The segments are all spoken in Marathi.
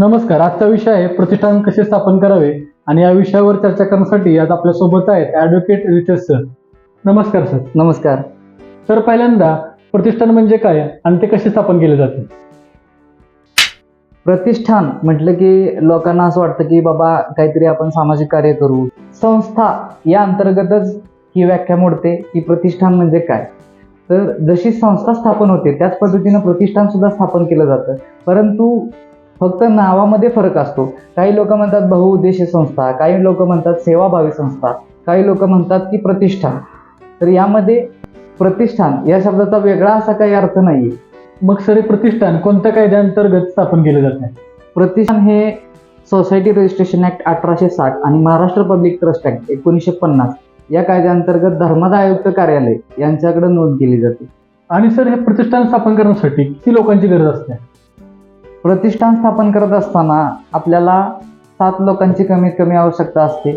नमस्कार आजचा विषय आहे प्रतिष्ठान कसे स्थापन करावे? आणि या विषयावर चर्चा करण्यासाठी आज आपल्यासोबत आहेत ऍडव्होकेट रितेश सर नमस्कार सर नमस्कार. सर पहिल्यांदा प्रतिष्ठान म्हणजे काय आणि ते कसे स्थापन केले जाते? प्रतिष्ठान म्हटलं की लोकांना असं वाटतं की बाबा काहीतरी आपण सामाजिक कार्य करू. संस्था या अंतर्गतच ही व्याख्या मोडते की प्रतिष्ठान म्हणजे काय. तर जशी संस्था स्थापन होते त्याच पद्धतीनं प्रतिष्ठान सुद्धा स्थापन केलं जातं. परंतु फक्त नावामध्ये फरक असतो. काही लोक म्हणतात बहुउद्देशीय संस्था काही लोक म्हणतात सेवाभावी संस्था काही लोक म्हणतात की प्रतिष्ठान. तर यामध्ये प्रतिष्ठान या शब्दाचा वेगळा असा काही अर्थ नाही मग सर हे प्रतिष्ठान कोणत्या कायद्याअंतर्गत स्थापन केले जाते प्रतिष्ठान हे सोसायटी रजिस्ट्रेशन ऍक्ट अठराशे साठ आणि महाराष्ट्र पब्लिक ट्रस्ट ऍक्ट एकोणीसशे पन्नास या कायद्याअंतर्गत धर्मादाय आयुक्त कार्यालय यांच्याकडे नोंद केली जाते. आणि सर हे प्रतिष्ठान स्थापन करण्यासाठी किती लोकांची गरज असते? प्रतिष्ठान स्थापन करत असताना आपल्याला सात लोकांची कमीत कमी आवश्यकता असते.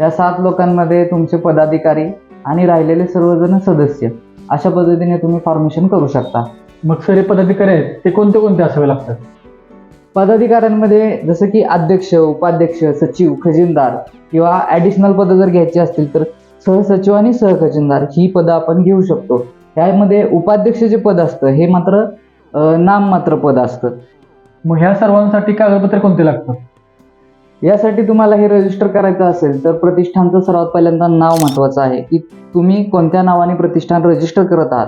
या सात लोकांमध्ये तुमचे पदाधिकारी आणि राहिलेले सर्वजण सदस्य अशा पद्धतीने तुम्ही फॉर्मेशन करू शकता. मग सर हे पदाधिकारी आहेत ते कोणते कोणते असावे लागतात? पदाधिकाऱ्यांमध्ये जसं की अध्यक्ष उपाध्यक्ष सचिव खजिनदार किंवा ॲडिशनल पदं जर घ्यायची असतील तर सहसचिव आणि सहखजिनदार ही पदं आपण घेऊ शकतो. त्यामध्ये उपाध्यक्ष जे पद असतं हे मात्र नाममात्र पद असतं. मग ह्या सर्वांसाठी कागदपत्रे कोणते लागतात? यासाठी तुम्हाला हे रजिस्टर करायचं असेल तर प्रतिष्ठानचं सर्वात पहिल्यांदा नाव महत्त्वाचं आहे. की तुम्ही कोणत्या नावाने प्रतिष्ठान रजिस्टर करत आहात?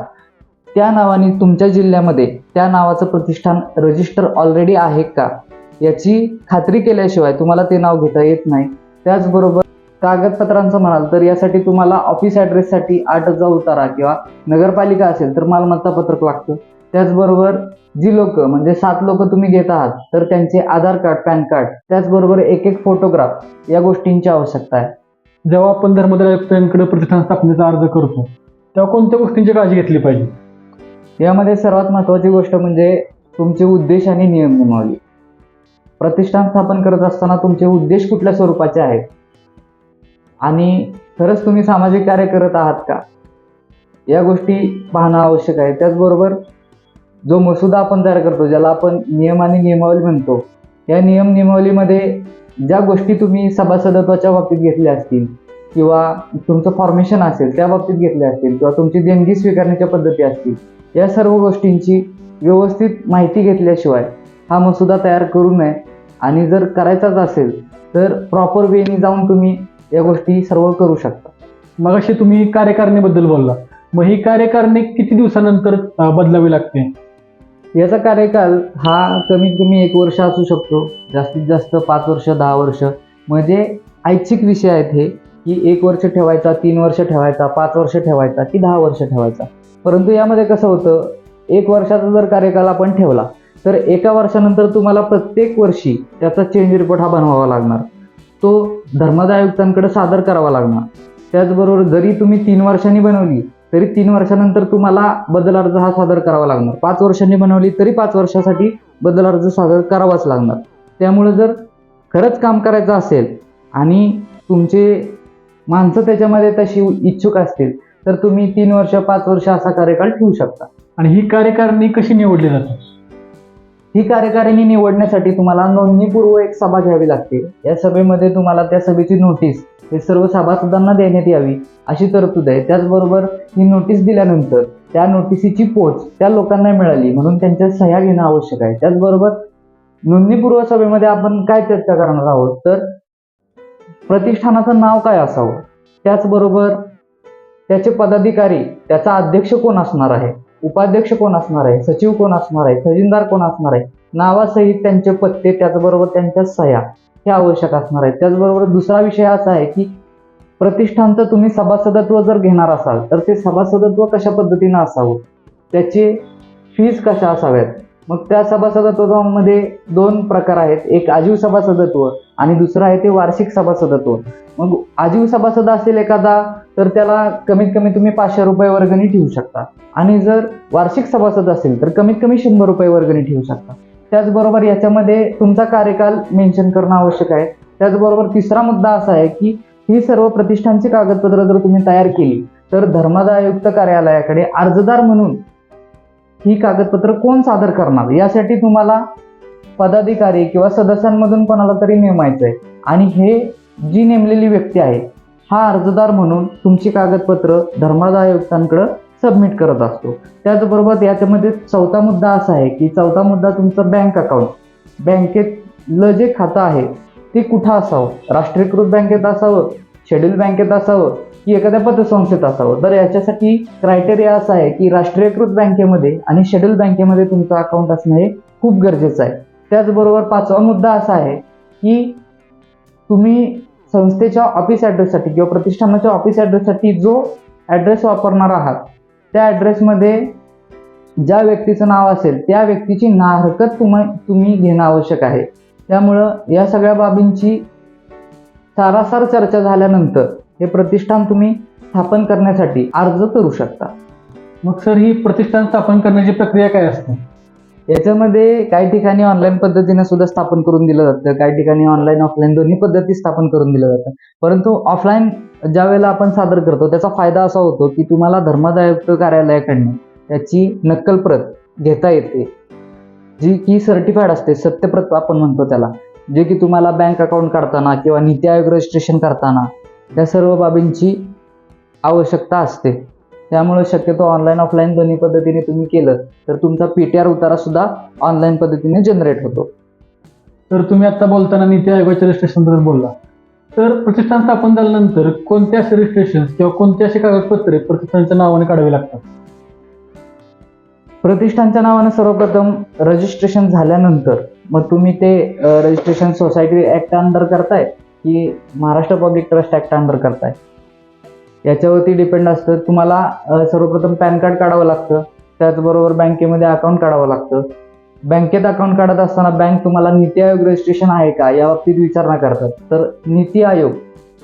त्या नावाने तुमच्या जिल्ह्यामध्ये त्या नावाचं प्रतिष्ठान रजिस्टर ऑलरेडी आहे का? याची खात्री केल्याशिवाय तुम्हाला ते नाव घेता येत नाही. त्याचबरोबर कागदपत्रांचं म्हणाल तर यासाठी तुम्हाला ऑफिस ॲड्रेससाठी आठचा उतारा किंवा नगरपालिका असेल तर मालमत्ता पत्रक लागतं. त्याचबरोबर जी लोक म्हणजे सात लोक तुम्ही घेत आहात तर त्यांचे आधार कार्ड पॅन कार्ड त्याचबरोबर एक एक फोटोग्राफ या गोष्टींची आवश्यकता आहे. जेव्हा आपण धर्मदाय आयुक्तांकडे प्रतिष्ठान स्थापनेचा अर्ज करतो तेव्हा कोणत्या गोष्टींची काळजी घेतली पाहिजे? यामध्ये सर्वात महत्त्वाची गोष्ट म्हणजे तुमचे उद्देश आणि नियम नियमावली प्रतिष्ठान स्थापन करत असताना तुमचे उद्देश कुठल्या स्वरूपाचे आहेत? आणि खरंच तुम्ही सामाजिक कार्य करत आहात का? या गोष्टी पाहणं आवश्यक आहे. त्याचबरोबर जो मसुदा आपण तयार करतो ज्याला आपण नियम आणि नियमावली म्हणतो या नियम नियमावलीमध्ये ज्या गोष्टी तुम्ही सभासदत्वाच्या बाबतीत घेतल्या असतील किंवा तुमचं फॉर्मेशन असेल त्या बाबतीत घेतल्या असतील किंवा तुमची देणगी स्वीकारण्याच्या पद्धती असतील या सर्व गोष्टींची व्यवस्थित माहिती घेतल्याशिवाय हा मसुदा तयार करू नये. आणि जर करायचाच असेल तर प्रॉपर वेने जाऊन तुम्ही या गोष्टी सर्व करू शकता. मग अशी तुम्ही कार्यकारणीबद्दल बोलला. मग ही कार्यकारणी किती दिवसानंतर बदलावी लागते? याचा कार्यकाल हा कमीत कमी एक वर्ष असू शकतो. जास्तीत जास्त पाच वर्ष दहा वर्ष. म्हणजे ऐच्छिक विषय आहेत हे की एक वर्ष ठेवायचा तीन वर्ष ठेवायचा पाच वर्ष ठेवायचा की दहा वर्ष ठेवायचा. परंतु यामध्ये कसं होतं एक वर्षाचा जर कार्यकाल आपण ठेवला तर एका वर्षानंतर तुम्हाला प्रत्येक वर्षी त्याचा चेंज रिपोर्ट हा बनवावा लागणार. तो धर्मादाय आयुक्तांकडे सादर करावा लागणार. त्याचबरोबर जरी तुम्ही तीन वर्षांनी बनवली तरी तीन वर्षानंतर तुम्हाला बदल अर्ज हा सादर करावा लागणार. पाच वर्षांनी बनवली तरी पाच वर्षासाठी बदल अर्ज सादर करावाच लागणार. त्यामुळे जर खरंच काम करायचं असेल आणि तुमचे माणसं त्याच्यामध्ये तशी इच्छुक असतील तर तुम्ही तीन वर्ष पाच वर्ष असा कार्यकाळ ठेवू शकता. आणि ही कार्यकारिणी कशी निवडली जाते? ही कार्यकारिणी निवडण्यासाठी तुम्हाला नोंदणीपूर्व एक सभा घ्यावी लागते. या सभेमध्ये तुम्हाला त्या सभेची नोटीस हे सर्व सभासदांना देण्यात यावी अशी तरतूद आहे. त्याचबरोबर ही नोटीस दिल्यानंतर त्या नोटिसीची पोच त्या लोकांना मिळाली म्हणून त्यांच्या सह्या घेणं आवश्यक आहे. त्याचबरोबर नोंदणीपूर्व सभेमध्ये आपण काय चर्चा करणार आहोत? तर प्रतिष्ठानाचं नाव काय असावं? त्याचबरोबर त्याचे पदाधिकारी त्याचा अध्यक्ष कोण असणार आहे? उपाध्यक्ष कोण असणार आहे? सचिव कोण असणार आहे? खजिनदार कोण असणार आहे? नावासहित त्यांचे पत्ते त्याचबरोबर त्यांच्या सह्या हे आवश्यक असणार आहे त्याचबरोबर दुसरा विषय असा आहे की प्रतिष्ठानचं तुम्ही सभासदत्व जर घेणार असाल तर ते सभासदत्व कशा पद्धतीनं असावं? त्याचे फीज कशा असाव्यात? मग त्या सभासदत्वामध्ये दोन प्रकार आहेत. एक आजीव सभासदत्व आणि दुसरं आहे ते वार्षिक सभासदत्व. मग आजीव सभासद असेल एखादा तर त्याला कमीत कमी तुम्ही पाचशे रुपये वर्गणी ठेवू शकता. आणि जर वार्षिक सभासद असेल तर कमीत कमी शंभर रुपये वर्गणी ठेवू शकता. त्याचबरोबर याच्यामध्ये तुमचा कार्यकाल मेन्शन करणं आवश्यक आहे. त्याचबरोबर तिसरा मुद्दा असा आहे की ही सर्व प्रतिष्ठानची कागदपत्र जर तुम्ही तयार केली तर धर्मादाय आयुक्त कार्यालयाकडे अर्जदार म्हणून ही कागदपत्र कोण सादर करणार? यासाठी तुम्हाला पदाधिकारी किंवा सदस्यांमधून कोणाला तरी नेमायचं आहे आणि हे जी नेमलेली व्यक्ती आहे हा अर्जदार म्हणून तुमची कागदपत्र धर्मादाय आयुक्तांकडे सबमिट करत असतो. त्याचबरोबर याच्यामध्ये चौथा मुद्दा असा आहे की चौथा मुद्दा तुमचं बँक अकाउंट बँकेतलं जे खातं आहे ते कुठं असावं? राष्ट्रीयकृत बँकेत असावं? शेड्यूल बँकेत असावं? की एखाद्या पतसंस्थेत असावं? तर याच्यासाठी क्रायटेरिया असा आहे की राष्ट्रीयकृत बँकेमध्ये आणि शेड्यूल बँकेमध्ये तुमचं अकाउंट असणं हे खूप गरजेचं आहे. त्याचबरोबर पाचवा मुद्दा असा आहे की तुम्ही संस्थेच्या ऑफिस ॲड्रेससाठी किंवा प्रतिष्ठानाच्या ऑफिस ॲड्रेससाठी जो ॲड्रेस वापरणार आहात त्या ॲड्रेसमध्ये ज्या व्यक्तीचं नाव असेल त्या व्यक्तीची ना हरकत तुम्ही तुम्ही घेणं आवश्यक आहे. त्यामुळं या सगळ्या बाबींची सारासार चर्चा झाल्यानंतर हे प्रतिष्ठान तुम्ही स्थापन करण्यासाठी अर्ज करू शकता. मग सर ही प्रतिष्ठान स्थापन करण्याची प्रक्रिया काय असते? याच्यामध्ये काही ठिकाणी ऑनलाईन पद्धतीने सुद्धा स्थापन करून दिलं जातं. काही ठिकाणी ऑनलाईन ऑफलाईन दोन्ही पद्धती स्थापन करून दिलं जातं. परंतु ऑफलाईन ज्या वेळेला आपण सादर करतो त्याचा फायदा असा होतो की तुम्हाला धर्मादायुक्त कार्यालयाकडनं त्याची नक्कल प्रत घेता येते. जी की सर्टिफाईड असते सत्यप्रत आपण म्हणतो त्याला. जे की तुम्हाला बँक अकाउंट काढताना किंवा नीती आयोग रजिस्ट्रेशन करताना या सर्व बाबींची आवश्यकता असते. त्यामुळे शक्यतो ऑनलाईन ऑफलाईन दोन्ही पद्धतीने तुम्ही केलं तर तुमचा पी टी आर उतारा सुद्धा ऑनलाईन पद्धतीने जनरेट होतो. तर तुम्ही आता बोलताना नीती आयोगाच्या रजिस्ट्रेशनबद्दल बोलला. तर प्रतिष्ठान स्थापन झाल्यानंतर कोणते असे रजिस्ट्रेशन किंवा कोणते असे कागदपत्रे प्रतिष्ठानच्या नावाने काढावी लागतात? प्रतिष्ठानच्या नावानं सर्वप्रथम रजिस्ट्रेशन झाल्यानंतर मग तुम्ही ते रजिस्ट्रेशन सोसायटी ॲक्ट अंडर करताय की Maharashtra public trust act under करताय? याच्यावरती डिपेंड असतं. तुम्हाला सर्वप्रथम पॅन कार्ड काढावं लागतं. त्याचबरोबर बँकेमध्ये अकाउंट काढावं लागतं. बँकेत अकाउंट काढत असताना बँक तुम्हाला नीती आयोग रजिस्ट्रेशन आहे का? या बाबतीत विचारणा करतात. तर नीती आयोग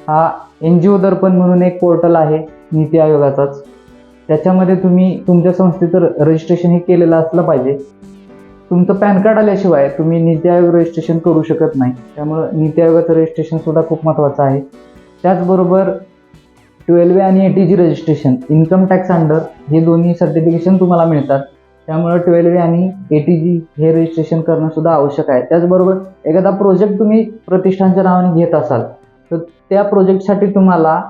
हा एन जी ओ दर्पण म्हणून एक पोर्टल आहे नीती आयोगाचाच. त्याच्यामध्ये तुम्ही तुमच्या संस्थेचं रजिस्ट्रेशन हे केलेलं असलं पाहिजे. तुमचं पॅन कार्ड आल्याशिवाय तुम्ही नीती आयोग रजिस्ट्रेशन करू शकत नाही. त्यामुळं नीती आयोगाचं रजिस्ट्रेशन सुद्धा खूप महत्त्वाचं आहे. त्याचबरोबर ट्वेल्व आणि eighty G registration income tax under हे दोन्ही सर्टिफिकेशन तुम्हाला मिळतात. त्यामुळं ट्वेल्व आणि एटी जी हे रजिस्ट्रेशन करणं सुद्धा आवश्यक आहे. त्याचबरोबर एखादा प्रोजेक्ट तुम्ही प्रतिष्ठानच्या नावाने घेत असाल तर त्या प्रोजेक्टसाठी तुम्हाला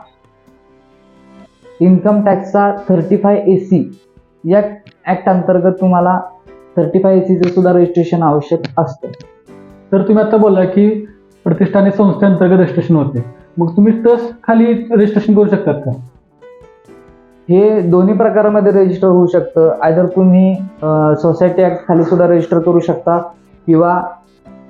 इन्कम टॅक्सचा थर्टी फाय ए सी या ॲक्ट अंतर्गत तुम्हाला थर्टी फाय ए सीचं सुद्धा रजिस्ट्रेशन आवश्यक असतं. तर तुम्ही आता बोलला की प्रतिष्ठाने संस्थेअंतर्गत रजिस्ट्रेशन होते. मग तुम्ही ट्रस्ट खाली रजिस्ट्रेशन करू शकतात का? हे दोन्ही प्रकारामध्ये रजिस्टर होऊ शकतं. आयदर तुम्ही सोसायटी ॲक्ट खाली सुद्धा रजिस्टर करू शकता किंवा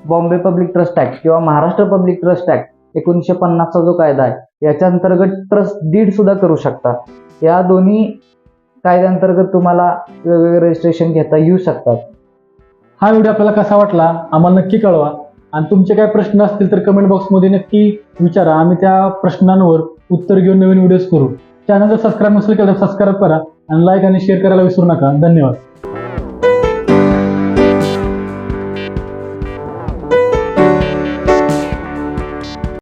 बॉम्बे पब्लिक ट्रस्ट ॲक्ट किंवा महाराष्ट्र पब्लिक ट्रस्ट ॲक्ट एकोणीसशे पन्नासचा जो कायदा आहे याच्या अंतर्गत ट्रस्ट डीड सुद्धा करू शकता. या दोन्ही कायद्यांतर्गत तुम्हाला वेगवेगळे रजिस्ट्रेशन घेता येऊ शकतात. हा व्हिडिओ आपल्याला कसा वाटला? आम्हाला नक्की कळवा. आणि तुमचे काय प्रश्न असतील तर कमेंट बॉक्समध्ये नक्की विचारा. आम्ही त्या प्रश्नांवर उत्तर घेऊन नवीन व्हिडिओज करू. चॅनल जर सबस्क्राईब नसेल केलं तर सबस्क्राईब करा आणि लाईक आणि शेअर करायला विसरू नका. धन्यवाद.